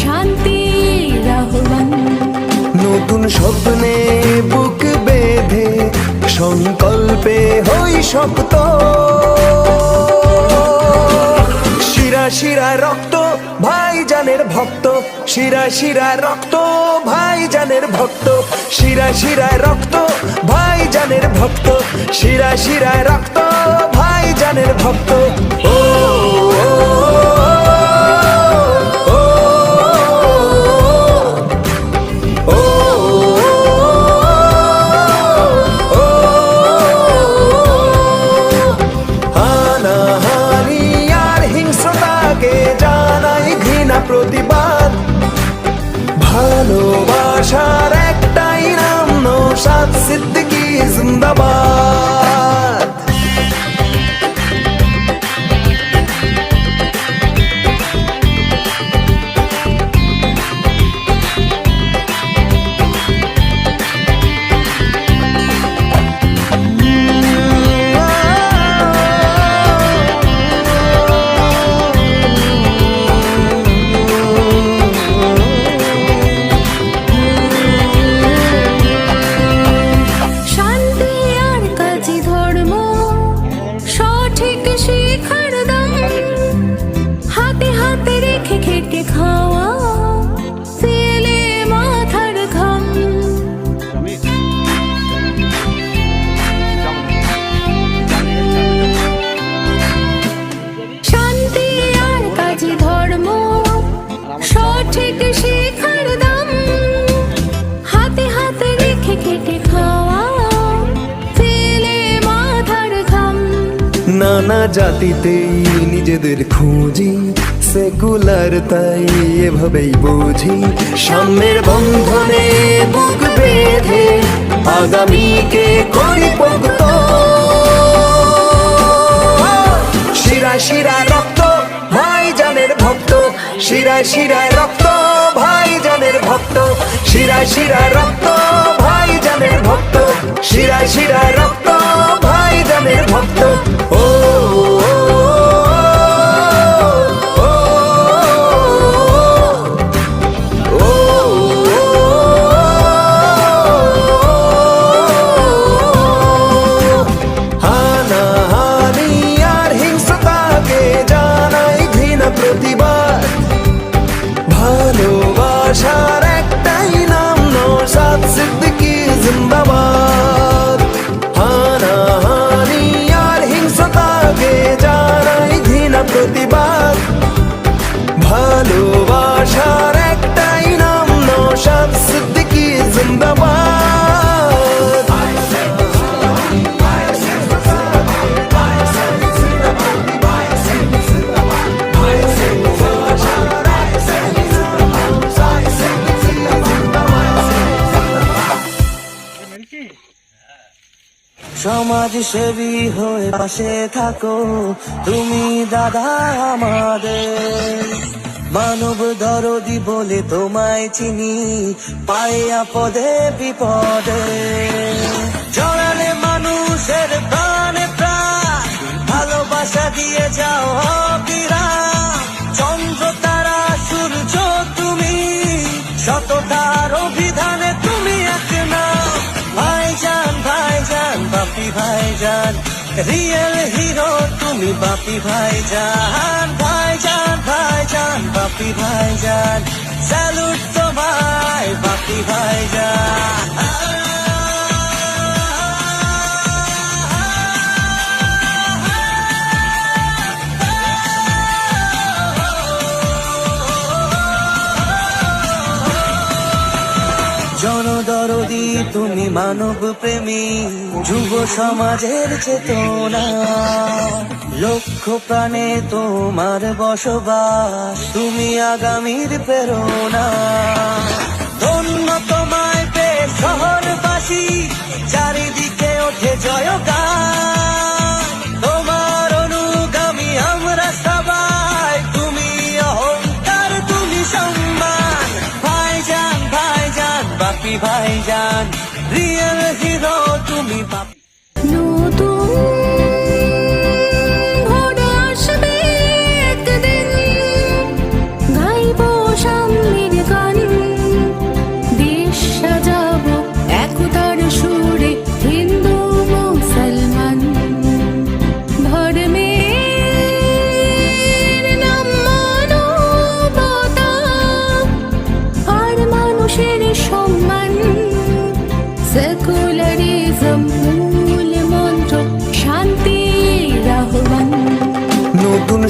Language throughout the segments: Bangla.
শান্তি নতুন স্বপ্নে বুক বেঁধে সংকল্পে হই সপ্ত। শিরা শিরা রক্ত ভাইজানের ভক্ত, শিরা শিরা রক্ত ভাইজানের ভক্ত, শিরা শিরা রক্ত ভাইজানের ভক্ত, শিরা শিরা রক্ত ভাইজানের ভক্ত। ও सिद्धगी जिंदाबाद নানা জাতিতেই নিজেদের খুঁজি সেকুলার তাই এভাবেই বুঝি। সাম্যের বন্ধনে বুক বেঁধে আগামীকে করি পোক্ত। শিরা শিরা রক্ত ভাই জানের ভক্ত। শিরা শিরায় রক্ত ভাই জানের ভক্ত। শিরা শিরা রক্ত ভাই জানের ভক্ত। শিরা শিরায় রক্ত ভাই জানের ভক্ত। ও, সমাজ সেবী হয়ে পাশে থাকো। তুমি দাদা আমাদের। মানব দরদি বলে তোমায় চিনি পায়ে আপদে বিপদে। জড়ালে মানুষের প্রাণে প্রাণ, ভালোবাসা দিয়ে যাও রিয়েল হিরো তুমি বাপি ভাইজান ভাইজান ভাইজান বাপি ভাইজান। স্যালুট তোমায় বাপি ভাইজান। জনদরদি তুমি মানব প্রেমী যুব সমাজের চেতনা। লক্ষ্য প্রাণে তোমার বসবাস তুমি আগামীর প্রেরণা। রিয়েল হিরো তুমি নতুন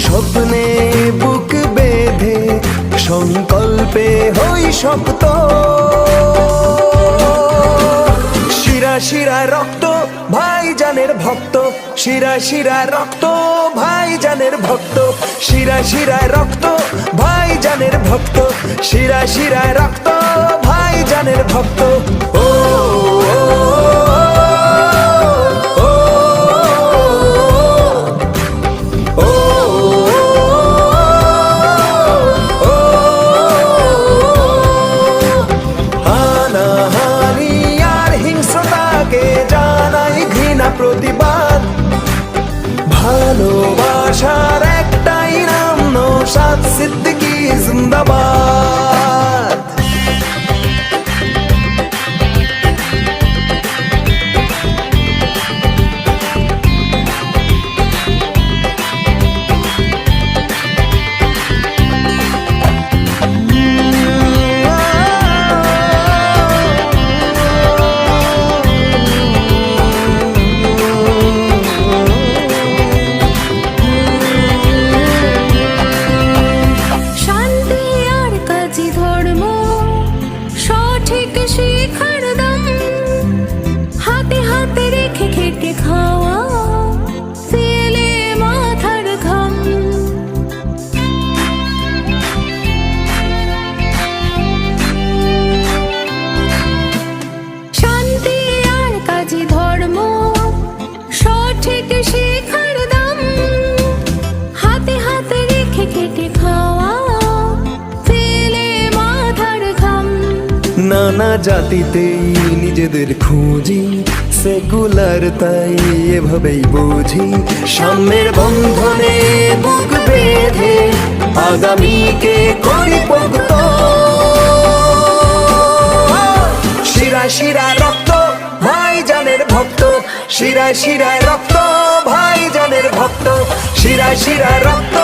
স্বপ্নে বুক বেঁধে, সংকল্পে হই সপ্ত। শিরা শিরা রক্ত ভাই জানের ভক্ত, শিরা শিরা রক্ত ভাই জানের ভক্ত, শিরা শিরা রক্ত ভাই জানের ভক্ত, শিরা শিরা রক্ত ভাই জানের ভক্ত। নানা জাতিতেই নিজেদের খুঁজি, সেকুলার তাই এভাবেই বুঝি। সাম্যের বন্ধনে বুক বেঁধে আগামীকে করি পোক্ত। শিরা শিরা রক্ত ভাই জানের ভক্ত। শিরা শিরা রক্ত ভাই জানের ভক্ত। শিরা শিরা রক্ত